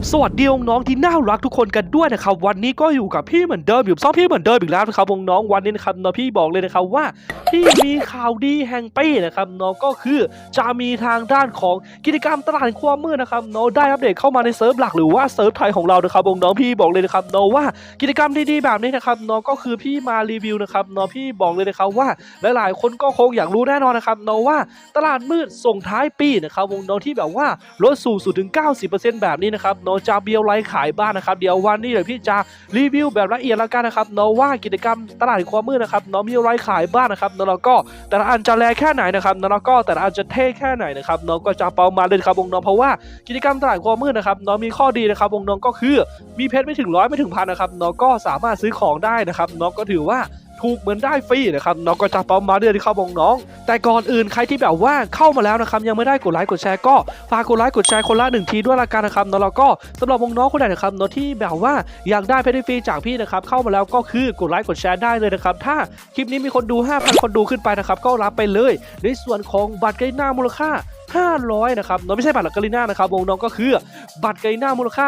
บสวัสดีน้องที่น่ารักทุกคนกันด้วยนะครับวันนี้ก็อยู่กับพี่เหมือนเดิมอยู่ซ่อมพี่เหมือนเดิมอีกแล้วนะครับน้องวันนี้นะครับน้องพี่บอกเลยนะครับว่าพี่มีข่าวดีแห่งปีนะครับน้องก็คือจะมีทางด้านของกิจกรรมตลาดความมืดนะครับน้องได้อัปเดตเข้ามาในเซิร์ฟหลักหรือว่าเซิร์ฟไทยของเรานะครับน้องพี่บอกเลยนะครับน้องว่ากิจกรรมดีๆแบบนี้นะครับน้องก็คือพี่มารีวิวนะครับน้องพี่บอกเลยนะครับว่าหลายๆ คนก็คงอยากรู้แน่นอนนะครับน้องว่าตลาดมืดส่งท้ายปีนะครับวงน้องที่แบบว่าลดสูงสุดถึง 90%แบบนี้นะครับนองจะเบียวไลขายบ้านนะครับ เดี๋ยววันนี้เดี๋ยวพี่จะรีวิวแบบละเอียดแล้วกันนะครับน้องว่ากิจกรรมตลาดความมืดนะครับน้องมีไลฟ์ขายบ้านนะครับน้องแล้วก็แต่ละอันจะแรงแค่ไหนนะครับน้องแล้วก็แต่ละอันจะเท่แค่ไหนนะครับน้องก็จะเปามาเลยครับวงน้องเพราะว่ากิจกรรมตลาดความมืดนะครับน้องมีข้อดีนะครับวงน้องก็คือมีเพชรไม่ถึงร้อยไม่ถึงพันนะครับน้องก็สามารถซื้อของได้นะครับน้องก็ถือว่า ถูกเหมือนได้ฟรีนะครับน้องก็จะเปามมาเดือนที่เข้าวงน้อง แต่ก่อนอื่นใครที่แบบว่าเข้ามาแล้วนะครับยังไม่ได้กดไลค์กดแชร์ก็ฝากกดไลค์กดแชร์คนละหนึ่งทีด้วยละกันนะครับแล้วเราก็สำหรับวงน้องคนไหนนะครับเนาะที่แบบว่าอยากได้เพชรฟรีจากพี่นะครับเข้ามาแล้วก็คือกดไลค์กดแชร์ได้เลยนะครับถ้าคลิปนี้มีคนดู 5,000 คนดูขึ้นไปนะครับก็รับไปเลย ในส่วนของบัตรไกหน้ามูลค่า 500นะครับเนาะไม่ใช่บัตรกาลิน่านะครับวงน้องก็คือบัตรไกหน้ามูลค่า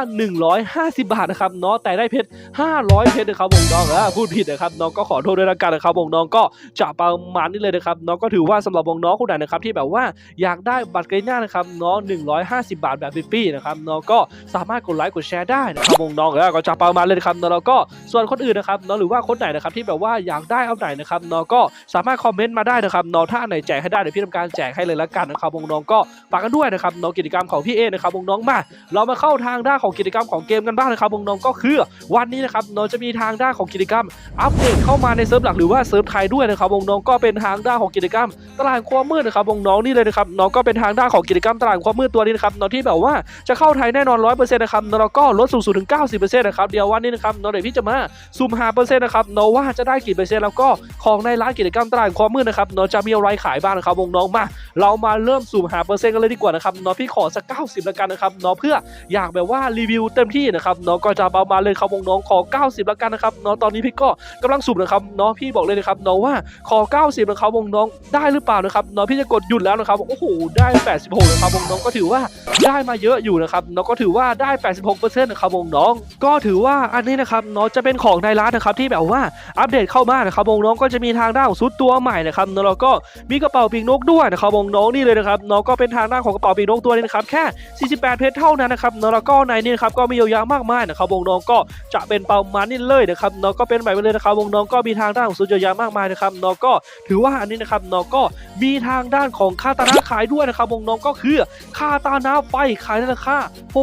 150 บาทนะครับเนาะแต่ได้เพชร 500 เพชรนะครับวงน้องเออพูดผิดนะครับน้องก็ขอโทษด้วยละกันนะครับวงน้องก็จะประมาณนี้เลยนะครับน้องก็ถือว่าสำหรับวงน้องคนไหนนะครับที่แบบว่าอยากได้บัตรไกหน้านะครับเนาะ150 บาทแบบฟรีๆนะครับน้องก็สามารถกดไลค์กดแชร์ได้นะครับวงน้องเออก็จะประมาณเลยนะครับเนาะแล้วก็ส่วนคนอื่นนะครับเนาะหรือว่าคนไหนนะครับที่แบบว่าอยากได้เอาไหนนะครับเนาะก็สามารถคอมเมนต์มาได้นะครับเนาะถ้าไหนแจกให้ได้เดี๋ยวพี่ทำการแจกให้เลยละกันนะครับวงน้องก็ฝากกันด้วยนะครับน้องกิจกรรมของพี่เอนะครับวงน้องมา เรามาเข้าทางด้านของกิจกรรมของเกมกันบ้างนะครับวงน้องก็คือวันนี้นะครับน้องจะมีทางด้านของกิจกรรม อัปเดตเข้ามาในเซิร์ฟหลักหรือว่าเซิร์ฟไทยด้วยนะครับวงน้องก็เป็นทางด้านของกิจกรรม ตลาดความมืดนะครับวงน้องนี่เลยนะครับน้องก็เป็นทางด้านของกิจกรรมตลาดความมืดตัวนี้นะครับน้องที่แบบว่าจะเข้าไทยแน่นอนร้อยเปอร์เซ็นต์นะครับแล้วก็ลดสูงสุดถึง90%นะครับเดี๋ยววันนี้นะครับน้องเดี๋ยวพี่จะมาซูมหาเปอร์เซ็นต์นะครับน้องว่าจะได้กี่เปอร์เซ็นต์แล้วก็ของในร้านกิจกรรมตลาดความมืดนะครับน้องจะมีอะไรขายบ้างนะครับวงน้องมา เรามาเริ่มสุ่มหาเปอร์เซ็นต์กันเลยดีกว่านะครับเนาะพี่ขอสัก 90แล้วกันนะครับเนาะเพื่ออยากแบบว่ารีวิวเต็มที่นะครับเนาะก็จะประมาณเลยครับวงน้องขอ 90แล้วกันนะครับเนาะตอนนี้พี่ก็กำลังสุ่มนะครับเนาะพี่บอกเลยนะครับเนาะว่าขอ 90นะครับวงน้องได้หรือเปล่านะครับเนาะพี่จะกดหยุดแล้วนะครับโอ้โหได้ 86นะครับวงน้องก็ถือว่าได้มาเยอะอยู่นะครับเนาะก็ถือว่าได้ 86%นะครับวงน้อง ก็ถือว่าอันนี้นะครับเนาะจะเป็นของในร้านนะครับที่แบบว่าอัปเดตเข้ามานะครับวงน้องก็จะมีทางด้านของซุดตัวใหม่นะครับเนาะแล้วก็มีกระเป๋าปีกนกด้วยนะครับวงน้องนี่เลยนะครับน้องก็เป็นทางด้านของกระเป๋าปีกนกตัวนี้นะครับแค่ 48 เพชรเท่านั้นนะครับน้องแล้วก็ในนี้นะครับก็มีเยอะแยะมากมายนะครับวงน้องก็จะเป็นประมาณนี้เลยนะครับน้องก็เป็นแบบนี้เลยนะครับวงน้องก็มีทางด้านของสุดเยอะแยะมากมายนะครับน้องก็ถือว่าอันนี้นะครับน้องก็มีทางด้านของคาตานะขายด้วยนะครับวงน้องก็คือคาตานะไฟขายในราคา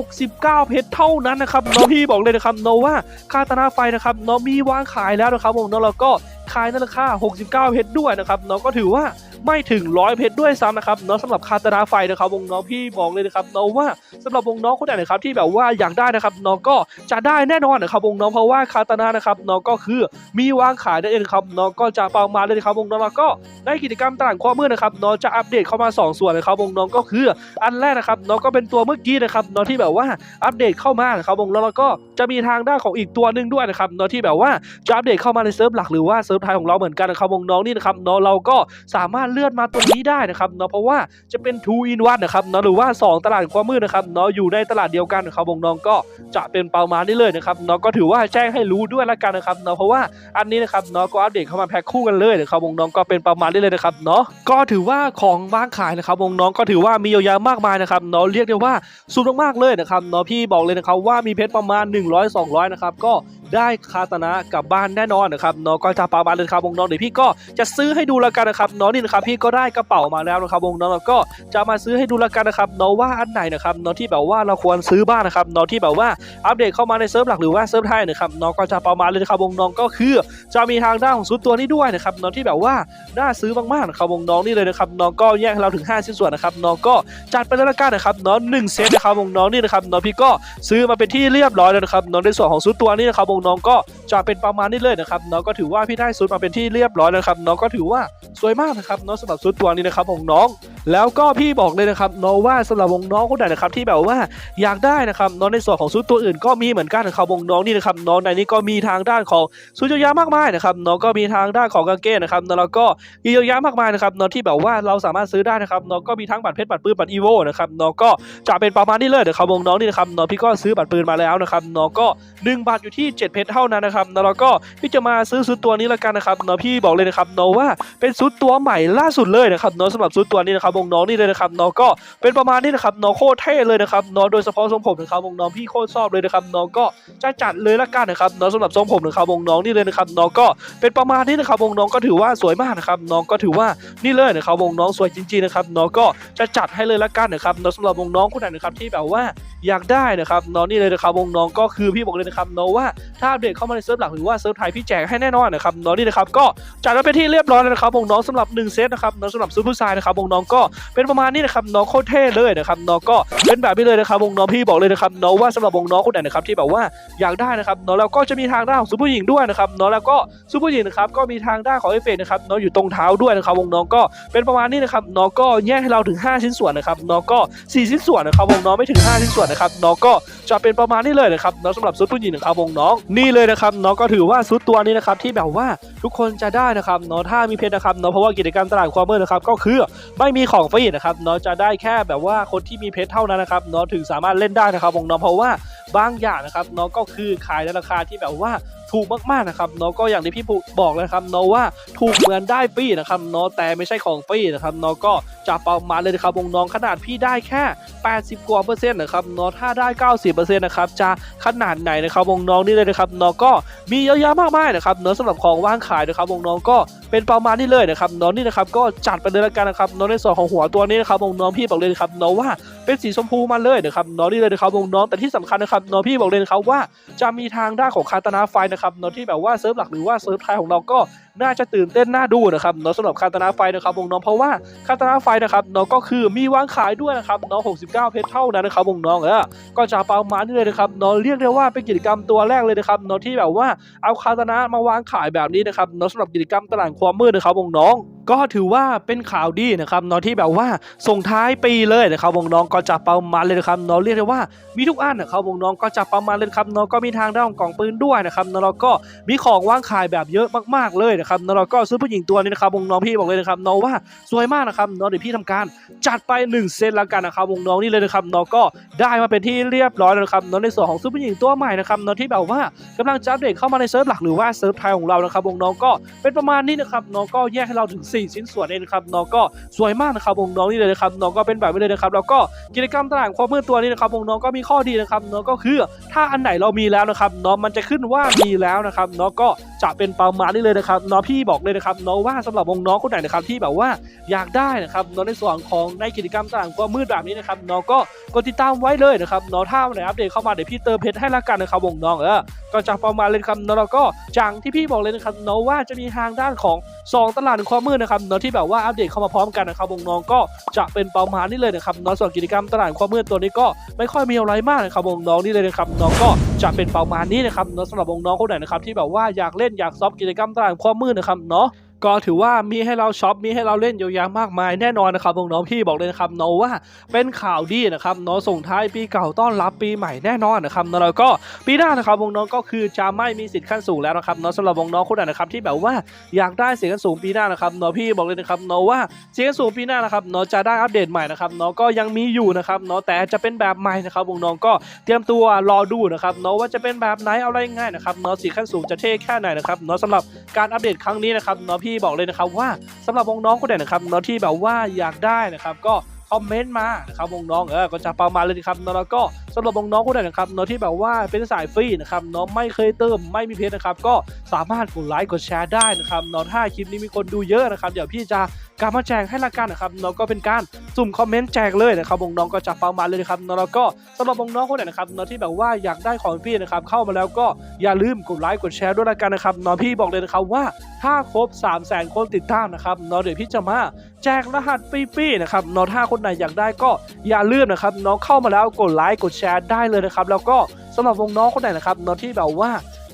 69 เพชรเท่านั้นนะครับน้องพี่บอกเลยนะครับน้องว่าคาตานะไฟนะครับน้องมีวางขายแล้วนะครับวงน้องแล้วก็ ขายในราคา 69 เพชรด้วยนะครับน้องก็ถือว่าไม่ถึง100เพชรด้วยซ้ำนะครับเนาะสำหรับคาตานาไฟนะครับวงน้องพี่บอกเลยนะครับน้องว่าสำหรับวงน้องคนไหนนะครับที่แบบว่าอยากได้นะครับน้องก็จะได้แน่นอนนะครับวงน้องเพราะว่าคาตานานะครับน้องก็คือมีวางขายได้เองครับน้องก็จะประมาณเลยนะครับวงน้องแล้วก็ในกิจกรรมตลาดความมืดนะครับน้องจะอัปเดตเข้ามา 2 ส่วนนะครับวงน้องก็คืออันแรกนะครับน้องก็เป็นตัวเมื่อกี้นะครับน้องที่แบบว่าอัปเดตเข้ามานะครับวงน้องแล้วก็จะมีทางด้านของอีกตัวหนึ่งด้วยนะครับน้องที่แบบว่าจะอัปเดตเข้ามาในเซิร์ฟหลักหรือว่าเซิร์ฟไทยของเราเหมือนกันนะครับวงน้องนี่นะครับเน้องเราก็สามารถเลื่อนมาตรงนี้ได้นะครับเนาะเพราะว่าจะเป็น two in one นะครับเนาะหรือว่า 2 ตลาดความมืดนะครับเนาะอยู่ในตลาดเดียวกันนะครับวงน้องก็จะเป็นประมาณนี้เลยนะครับเนาะก็ถือว่าแจ้งให้รู้ด้วยละกันนะครับเนาะเพราะว่าอันนี้นะครับเนาะก็อัปเดตเข้ามาแพ็คคู่กันเลยนะครับวงน้องก็เป็นประมาณนี้เลยนะครับเนาะก็ถือว่าของบ้างขายนะครับวงน้องก็ถือว่ามีเยอะแยะมากมายนะครับเนาะเรียกได้ว่าสูงมากๆเลยนะครับเนาะพี่บอกเลยนะครับว่ามีเพชรประมาณ 100 200นะครับก็ ได้คาตนะกลับบ้านแน่นอนนะครับเนาะก็จะประมาณเลยครับวงน้องเดี๋ยวพี่ก็จะซื้อให้ดูและกันนะครับเนาะนี่นะครับพี่ก็ได้กระเป๋ามาแล้วนะครับวงน้องแล้วก็จะมาซื้อให้ดูและกันนะครับเนาะว่าอันไหนนะครับเนาะที่แบบว่าเราควรซื้อบ้างนะครับเนาะที่แบบว่าอัปเดตเข้ามาในเซิร์ฟหลักหรือว่าเซิร์ฟไทยนะครับเนาะก็จะประมาณเลยนะครับวงน้องก็คือ จะมีทางด้านของซุดตัวนี้ด้วยนะครับเนาะที่แบบว่าน่าซื้อมากๆนะครับวงน้องนี่เลยนะครับน้องก็แยกให้เราถึง5ชิ้นส่วนนะครับน้องก็จัดไปแล้วละกันนะครับเนาะหนึ่งเซตนะครับวงน้องนี่นะครับเนาะพี่ก็ซื้อมาเป็นที่เรียบร้อยแล้วนะครับเนาะในส่วนของซุดตัวนี้นะครับวงน้องก็จะเป็นประมาณนี้เลยนะครับน้องก็ถือว่าพี่ได้ซุดมาเป็นที่เรียบร้อยแล้วครับน้องก็ถือว่าสวยมากนะครับน้องสำหรับซุดตัวนี้นะครับของน้องแล้วก็พี่บอกเลยนะครับเนาะว่าสำหรับวงน้องคนไหนนะครับที่แบบว่าอยากได้นะครับเนาะในส่วนของชุดตัวอื่นก็มีเหมือนกันนะครับวงน้องนี่นะครับเนาะในนี้ก็มีทางด้านของชุดเยอะแยะมากมายนะครับเนาะก็มีทางด้านของกางเกงนะครับนาะแล้วก็เยอะแยะมากมายนะครับเนาะที่แบบว่าเราสามารถซื้อได้นะครับเนาะก็มีทั้งบัตรเพชรบัตรปืนบัตรอีโวนะครับเนาะก็จะเป็นประมาณนี้เลยนะครับวงน้องนี่นะครับเนาะพี่ก็ซื้อบัตรปืนมาแล้วนะครับเนาะก็หนึ่งบาทอยู่ที่ 7 เพชรเท่านั้นนะครับนาะแล้วก็พี่จะมาซื้อชุดตัวนี้ละกันนะครับเนาะพี่บอกเลยนะครับเนาะว่าเป็นชุดตัวใหม่ล่าสุดเลยนะครับเนาะสำหรับชุดตัวนี้นะครับวงน้องนี่เลยนะครับเนาะก็เป็นประมาณนี้นะครับน้องโคตรเท่เลยนะครับน้องโดยเฉพาะทรงผมนะครับวงน้องพี่โคตรชอบเลยนะครับน้องก็จะจัดเลยละกันนะครับน้องสำหรับทรงผมนะครับวงน้องนี่เลยนะครับน้องก็เป็นประมาณนี้นะครับวงน้องก็ถือว่าสวยมากนะครับน้องก็ถือว่านี่เลยนะครับวงน้องสวยจริงๆนะครับน้องก็จะจัดให้เลยละกันนะครับน้องสำหรับวงน้องคนไหนนะครับที่แบบว่าอยากได้นะครับน้องนี่เลยนะครับวงน้องก็คือพี่บอกเลยนะครับน้องว่าถ้าเดตเข้ามาในเซิร์ฟหลักหรือว่าเซิร์ฟไทยพี่แจกให้แน่นอนนะครับน้องนี่นะครับก็จัดไว้เป็นที่เรียบร้อยแล้วนะครับวงน้องสำหรับ1เซตนะครับน้องสำหรับซูเปอร์ไซน์นะครับวงน้องก็เป็นประมาณนี้นะครับน้องโคตรเท่เลยนะครับน้องก็เป็นแบบนี้เลยนะครับวงน้องพี่บอกเลยนะครับน้องว่าสำหรับวงน้องคนไหนนะครับที่แบบว่าอยากได้นะครับน้องแล้วก็จะมีทางด้านของซูเปอร์หญิงด้วยนะครับน้องแล้วก็ซูเปอร์หญิงนะครับก็มีทางด้านของเอฟเฟกนะครับน้องอยู่ตรงเท้าด้วยนะครับวงน้องก็เป็นประมาณนี้นะครับน้องก็แยกให้เราถึง 5 ชิ้นส่วนนะครับน้องก็ 4 ชิ้นส่วนนะครับวงน้องไม่ถึง 5 ชิ้นส่วนนะครับน้องก็จะเป็นประมาณนี้เลยนะครับน้องสำหรับซูเปอร์หญิงนะครับวงน้องนี่เลยนะครับน้องก็ถือว่าซุดตัวนี้นะครับที่แบบว่าทุกคนจะได้นะครับน้องถ้ามีเพชรนะครับน้องเพราะว่ากิจกรรมตลาดความมืดนะครับก็คือไม่มีของฟรีนะครับเนาะจะได้แค่แบบว่าคนที่มีเพชรเท่านั้นนะครับเนาะถึงสามารถเล่นได้นะครับวงเนาะเพราะว่าบางอย่างนะครับเนาะก็คือขายในราคาที่แบบว่าถูกมากๆนะครับเนาะก็อย่างที่พี่ปุ๊บอกเลยนะครับเนาะว่าถูกเหมือนได้ฟรีนะครับเนาะแต่ไม่ใช่ของฟรีนะครับเนาะก็จะประมาณเลยนะครับวงน้องขนาดพี่ได้แค่ 80 กว่าเปอร์เซ็นต์นะครับเนาะถ้าได้ 90เปอร์เซ็นต์นะครับจะขนาดไหนนะครับวงน้องนี่เลยนะครับเนาะก็มีเยอะแยะมากมายนะครับเนาะสำหรับของว่างขายนะครับวงน้องก็เป็นประมาณนี้เลยนะครับน้องนี่นะครับก็จัดไปเลยละกันนะครับน้องในส่วนของหัวตัวนี้นะครับวงน้องพี่บอกเลยนะครับน้องว่าเป็นสีชมพูมาเลยนะครับน้องนี่เลยนะครับวงน้องแต่ที่สำคัญนะครับน้องพี่บอกเลยนะครับว่าจะมีทางด้านของคาตานาไฟนะครับน้องที่แบบว่าเซิร์ฟหลักหรือว่าเซิร์ฟไทยของเราก็ น่าจะตื่นเต้นน่าดูนะครับน้องสำหรับคาตานาไฟนะครับวงน้องเพราะว่าคาตานาไฟนะครับน้องก็คือมีวางขายด้วยนะครับน้อง69 เพชรเท่านั้นนะครับวงน้องเออก็จะประมาณนี้เลยนะครับน้องเรียกได้ว่าเป็นกิจกรรมตัวแรกเลยนะครับน้องที่แบบว่าเอาคาตานามาวางขายแบบนี้นะครับเนาะสำหรับกิจกรรมตลาดความมืดนะครับวงน้องก็ถือว่าเป็นข่าวดีนะครับเนาะที่แบบว่าส่งท้ายปีเลยนะครับวงน้องก็จะประมาณเลยนะครับเนาะเรียกได้ว่ามีทุกอันนะครับวงน้องก็จะประมาณเลยนะครับเนาะก็มีทางด้านของกล่องปืนด้วยนะครับเนาะแล้วก็มีของวางขายแบบเยอะมากๆเลยนะครับเนาะแล้วก็ซื้อผู้หญิงตัวนี้นะครับวงน้องพี่บอกเลยนะครับเนาะว่าสวยมากนะครับนาะเดี๋ยวพี่ทำการจัดไป 1 เซตแล้วกันนะครับวงน้องนี่เลยนะครับเนาะก็ได้มาเป็นที่เรียบร้อยแล้วนะครับเนาะในส่วนของซื้อผู้หญิงตัวใหม่นะครับเนาะที่แบบว่ากำลังจะอัปเดตเข้ามาในเซิร์ฟหลักหรือว่าเซิร์ฟไทยของเรานะครับวงน้องก็เป็นประมาณนี้นะครับน้องก็แยกให้เราถึง 4 ชิ้นส่วนเองนะครับน้องก็สวยมากนะครับวงน้องนี่เลยนะครับน้องก็เป็นแบบนี้เลยนะครับแล้วก็กิจกรรมตลาดความมืดตัวนี้นะครับวงน้องก็มีข้อดีนะครับน้องก็คือถ้าอันไหนเรามีแล้วนะครับน้องมันจะขึ้นว่ามีแล้วนะครับน้องก็จะเป็นประมาณนี้เลยนะครับน้องพี่บอกเลยนะครับน้องว่าสำหรับวงน้องคนไหนนะครับที่แบบว่าอยากได้นะครับน้องในส่วนของในกิจกรรมตลาดความมืดแบบนี้นะครับน้องก็กดติดตามไว้เลยนะครับน้องถ้าวันไหนอัปเดตเข้ามาเดี๋ยวพี่เติมเพชรให้ละกันนะครับวงน้องเออก็จะประมาณเลยครับนาะแล้วก็จังที่พี่บอกเลยนะครับเนาะว่าจะมีทางด้านของ 2 ตลาดความมืดนะครับเนาะที่แบบว่าอัปเดตเข้ามาพร้อมกันนะครับวงน้องก็จะเป็นประมาณนี้เลยนะครับเนาะส่วนกิจกรรมตลาดความมืดตัวนี้ก็ไม่ค่อยมีอะไรมากนะครับวงน้องนี่เลยนะครับน้องก็จะเป็นประมาณนี้นะครับเนาะสำหรับวงน้องคนไหนนะครับที่แบบว่าอยากเล่นอยากซอฟกิจกรรมตลาดความมืดนะครับเนาะ ก็ถือว่ามีให้เราช็อปมีให้เราเล่นเยอะแยะมากมายแน่นอนนะครับน้องๆพี่บอกเลยนะครับเนาะว่าเป็นข่าวดีนะครับเนาะส่งท้ายปีเก่าต้อนรับปีใหม่แน่นอนนะครับเนาะแล้วก็ปีหน้านะครับวงน้องก็คือจะไม่มีสิทธิ์ขั้นสูงแล้วนะครับเนาะสำหรับวงน้องคนไหนนะครับที่แบบว่าอยากได้เสียงขั้นสูงปีหน้านะครับเนาะพี่บอกเลยนะครับเนาะว่าเสียงขั้นสูงปีหน้านะครับเนาะจะได้อัปเดตใหม่นะครับเนาะก็ยังมีอยู่นะครับเนาะแต่จะเป็นแบบใหม่นะครับวงน้องก็เตรียมตัวรอดูนะครับเนว่าจะเป็นแบบไหนเอาอะไรง่ายนะครับเนสีขั้นสูงจะเท่แค่ไหนนะครับเนสำหรับการอัปเดตครั้งนี้นะครับเนพี่บอกเลยนะครับว่าสำหรับวงน้องคนไหนนะครับน้องที่แบบว่าอยากได้นะครับ ก็คอมเมนต์มานะครับวงน้องเออก็จะประมาณเลยนะครับแล้วก็สำหรับวงน้องคนไหนนะครับน้องที่แบบว่าเป็นสายฟรีนะครับน้องไม่เคยเติมไม่มีเพจนะครับ ก็สามารถกดไลค์กดแชร์ได้นะครับน้องถ้าคลิปนี้มีคนดูเยอะนะครับเดี๋ยวพี่จะ กลับมาแจกให้ละกันนะครับเนาะก็เป็นการสุ่มคอมเมนต์แจกเลยนะครับวงน้องก็จะประมาเลยนะครับนาะแล้วก็สำหรับวงน้องคนไหนนะครับเนาะที่แบบว่าอยากได้ของฟรีนะครับเข้ามาแล้วก็อย่าลืมกดไลค์กดแชร์ด้วยละกันนะครับเนาะพี่บอกเลยนะครับว่าถ้าครบ 3 0 0 0 0 0 คนติดตามนะครับเนาะเดี๋ยวพี่จะมาแจกรหัสฟรีๆนะครับเนาะถ้าคนไหนอยากได้ก็อย่าลืมนะครับเนาะเข้ามาแล้วกดไลค์กดแชร์ได้เลยนะครับแล้วก็สำหรับวงน้องคนไหนนะครับเนาะที่แบบว่า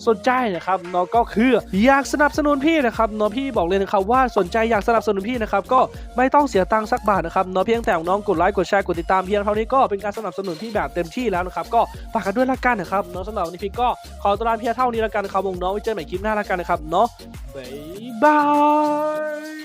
สนใจนะครับเนาะก็คืออยากสนับสนุนพี่นะครับเนาะพี่บอกเลยนะครับว่าสนใจอยากสนับสนุนพี่นะครับก็ไม่ต้องเสียตังค์สักบาทนะครับเนาะเพียงแต่น้องกดไลค์กดแชร์กดติดตามเพียงเท่านี้ก็เป็นการสนับสนุนพี่แบบเต็มที่แล้วนะครับก็ฝากกันด้วยละกันนะครับเนาะสำหรับวันนี้พี่ก็ขอตัวลาเพียงเท่านี้ละกันนะครับวงน้องไว้เจอกันใหม่คลิปหน้าละกันนะครับเนาะบ๊ายบาย